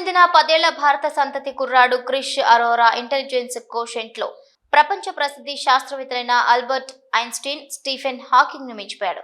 చెందిన పదేళ్ళ భారత సంతతి కుర్రాడు క్రిష్ అరోరా ఇంటెలిజెన్స్ కోషెంట్లో. ప్రపంచ ప్రసిద్ధి శాస్త్రవేత్తలైన ఆల్బర్ట్ ఐన్స్టీన్ స్టీఫెన్ హాకింగ్ను మించిపోయాడు.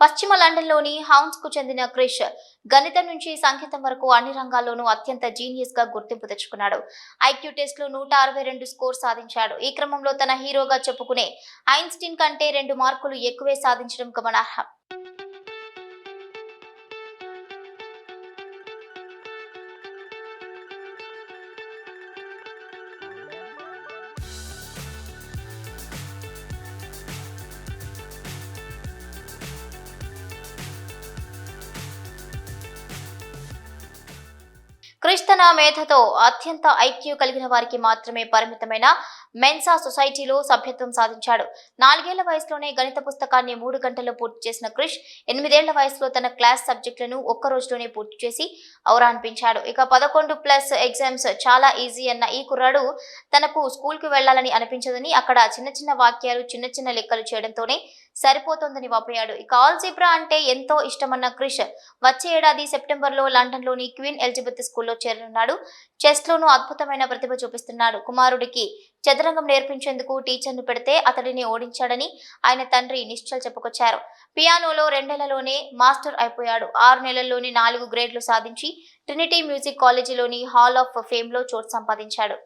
పశ్చిమ లండన్లోని హౌన్స్కు చెందిన క్రిష్ గణితం నుంచి సంగీతం వరకు అన్ని రంగాల్లోనూ అత్యంత జీనియస్గా గుర్తింపు తెచ్చుకున్నాడు. ఐక్యూ టెస్ట్లో నూట అరవై రెండు స్కోర్ సాధించాడు. ఈ క్రమంలో తన హీరోగా చెప్పుకునే ఐన్స్టీన్ కంటే రెండు మార్కులు ఎక్కువే సాధించడం గమనార్హం. క్రిష్ తన మేధతో అత్యంత ఐక్యూ కలిగిన వారికి మాత్రమే పరిమితమైన మెన్సా సొసైటీలో సభ్యత్వం సాధించాడు. నాలుగేళ్ళ వయసులోనే గణిత పుస్తకాన్ని మూడు గంటల్లో పూర్తి చేసిన క్రిష్ ఎనిమిదేళ్ళ వయసులో తన క్లాస్ సబ్జెక్టులను ఒక్క రోజులోనే పూర్తి చేసి ఔరా ఇక పదకొండు ప్లస్ ఎగ్జామ్స్ చాలా ఈజీ అన్న ఈ కుర్రాడు తనకు స్కూల్కి వెళ్ళాలని అనిపించదని అక్కడ చిన్న చిన్న వాక్యాలు చిన్న చిన్న లెక్కలు చేయడంతోనే సరిపోతుందని వాపోయాడు. ఇక ఆల్జిబ్రా అంటే ఎంతో ఇష్టమన్న క్రిష్ వచ్చే ఏడాది సెప్టెంబర్లో లండన్లోని క్వీన్ ఎలిజబెత్ స్కూల్లో చేరనున్నాడు చెస్లోనూ అద్భుతమైన ప్రతిభ చూపిస్తున్నాడు. కుమారుడికి చదరంగం నేర్పించేందుకు టీచర్ను పెడితే అతడిని ఓడించాడని ఆయన తండ్రి నిశ్చల్ చెప్పుకొచ్చారు. పియానోలో రెండేళ్ళలోనే మాస్టర్ అయిపోయాడు. ఆరు నెలల్లోనే నాలుగు గ్రేడ్లు సాధించి ట్రినిటీ మ్యూజిక్ కాలేజీలోని హాల్ ఆఫ్ ఫేమ్లో చోటు సంపాదించాడు.